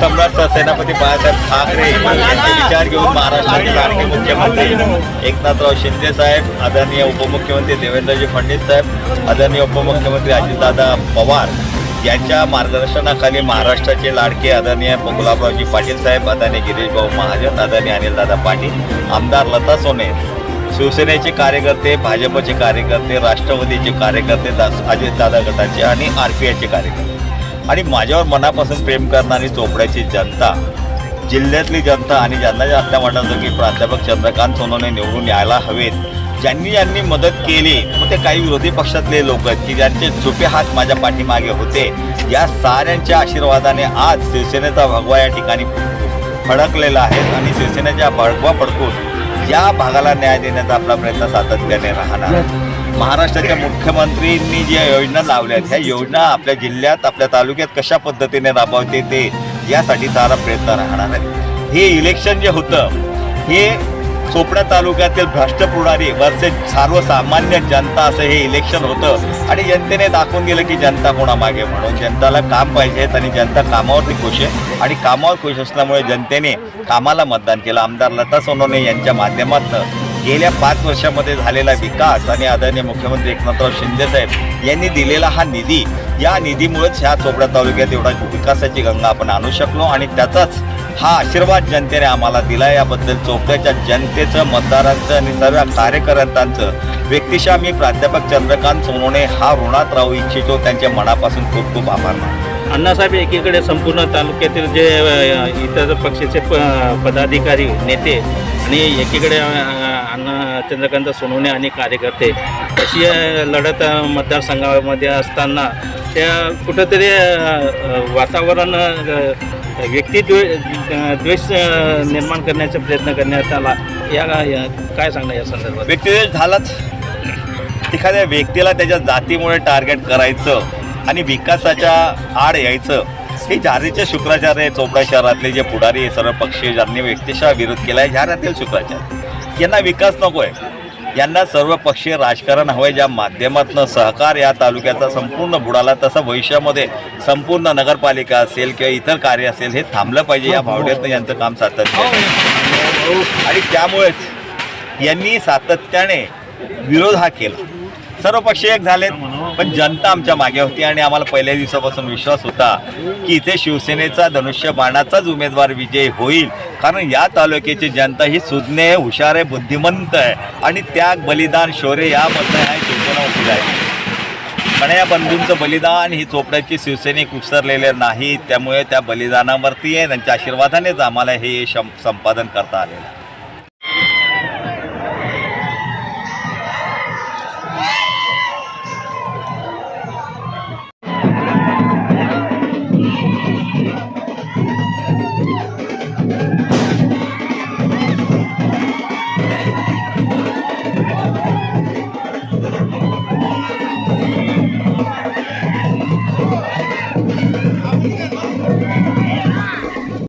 सम्राट सेनापती बाळासाहेब ठाकरे यांचे विचार घेऊन महाराष्ट्राचे लाडके मुख्यमंत्री एकनाथराव शिंदे साहेब आदरणीय उपमुख्यमंत्री देवेंद्रजी फडणवीस साहेब आदरणीय उपमुख्यमंत्री अजितदादा पवार यांच्या मार्गदर्शनाखाली महाराष्ट्राचे लाडके आदरणीय गुलाबरावजी पाटील साहेब आदरणीय गिरीशभाऊ महाजन आदरणीय अनिलदादा पाटील आमदार लता सोने शिवसेनेचे कार्यकर्ते भाजपचे कार्यकर्ते राष्ट्रवादीचे कार्यकर्ते दास अजितदादा गटाचे आणि आर पी आयचे कार्यकर्ते. आणि माझ्यावर मनापासून प्रेम करणारी चोपड्याची जनता जिल्ह्यातली जनता आणि ज्यांना ज्यांना वाटतं की प्राध्यापक चंद्रकांत सोनवणे निवडून यायला हवेत ज्यांनी ज्यांनी मदत केली मग ते काही विरोधी पक्षातले लोक आहेत की ज्यांचे झोपे हात माझ्या पाठीमागे होते. या साऱ्यांच्या आशीर्वादाने आज शिवसेनेचा भगवा या ठिकाणी फडकलेला आहे आणि शिवसेनेच्या भगवा फडकून या भागाला न्याय देण्याचा आपला प्रयत्न सातत्याने राहणार महाराष्ट्राच्या मुख्यमंत्रींनी ज्या योजना लावल्या आहेत ह्या योजना आपल्या जिल्ह्यात आपल्या तालुक्यात कशा पद्धतीने राबवते ते यासाठी सारा प्रयत्न राहणार आहे. हे इलेक्शन जे होतं हे चोपडा तालुक्यातील भ्रष्ट पुढारी वर्सेस सर्वसामान्य जनता असं हे इलेक्शन होतं. आणि जनतेने दाखवून दिलं की जनता कोणामागे म्हणून. जनताला काम पाहिजेत आणि जनता कामावरती खुश आहे. आणि कामावर खुश असल्यामुळे जनतेने कामाला मतदान केलं. आमदार लता सोनवणे यांच्या माध्यमातून गेल्या पाच वर्षामध्ये झालेला विकास आणि आदरणीय मुख्यमंत्री एकनाथराव शिंदेसाहेब यांनी दिलेला हा निधी या निधीमुळेच ह्या चोपडा तालुक्यात एवढा विकासाची गंगा आपण आणू शकलो आणि त्याचाच हा आशीर्वाद जनतेने आम्हाला दिला. याबद्दल चोपड्याच्या जनतेचं मतदारांचं आणि सर्व कार्यकर्त्यांचं व्यक्तिशा मी प्राध्यापक चंद्रकांत सोनवणे हा ऋणात राहू इच्छितो. त्यांच्या मनापासून खूप खूप आभार मानतो. अण्णासाहेब एकीकडे संपूर्ण तालुक्यातील जे इतर पक्षाचे प पदाधिकारी नेते आणि एकीकडे अण्णा चंद्रकांत सोनवणे आणि कार्यकर्ते अशी लढत मतदारसंघामध्ये असताना त्या कुठंतरी वातावरण अ, व्यक्ती द्वे द्वेष निर्माण करण्याचा प्रयत्न करण्यात आला. या या- काय सांगणार या संदर्भात? व्यक्तिद्वेष झालाच एखाद्या व्यक्तीला त्याच्या जातीमुळे टार्गेट करायचं आणि विकासाच्या आड यायचं. हे जारीचे शुक्राचार्य चोपडा शहरातले जे पुढारी सर्व पक्षीय ज्यांनी व्यक्तिशः विरोध केला आहे झाऱ्यातील शुक्राचार्य. यांना विकास नको आहे यांना सर्व पक्षीय राजकारण हवं आहे ज्या माध्यमातून सहकार या तालुक्याचा संपूर्ण बुडाला तसं भविष्यामध्ये संपूर्ण नगरपालिका असेल किंवा इतर कार्य असेल हे थांबलं पाहिजे या भावनेतनं यांचं काम सातत्य आणि त्यामुळेच यांनी सातत्याने विरोध हा केला. सर्व पक्ष एक झालेत पण जनता आमच्या मागे होती आणि आम्हाला पहिल्या दिवसापासून विश्वास होता की इथे शिवसेनेचा धनुष्य बाणाचाच उमेदवार विजय होईल. कारण या तालुक्याची जनता ही सुज्ञ हुशार आहे बुद्धिमंत आहे आणि त्याग बलिदान शौर्य यामधनं ह्या शिवसेना उभी आहे. पण या बंधूंचं बलिदान ही चोपड्याची शिवसैनिक उचरलेले नाही त्यामुळे त्या बलिदानावरती आहे त्यांच्या आशीर्वादानेच आम्हाला हे संपादन करता आलेलं आहे.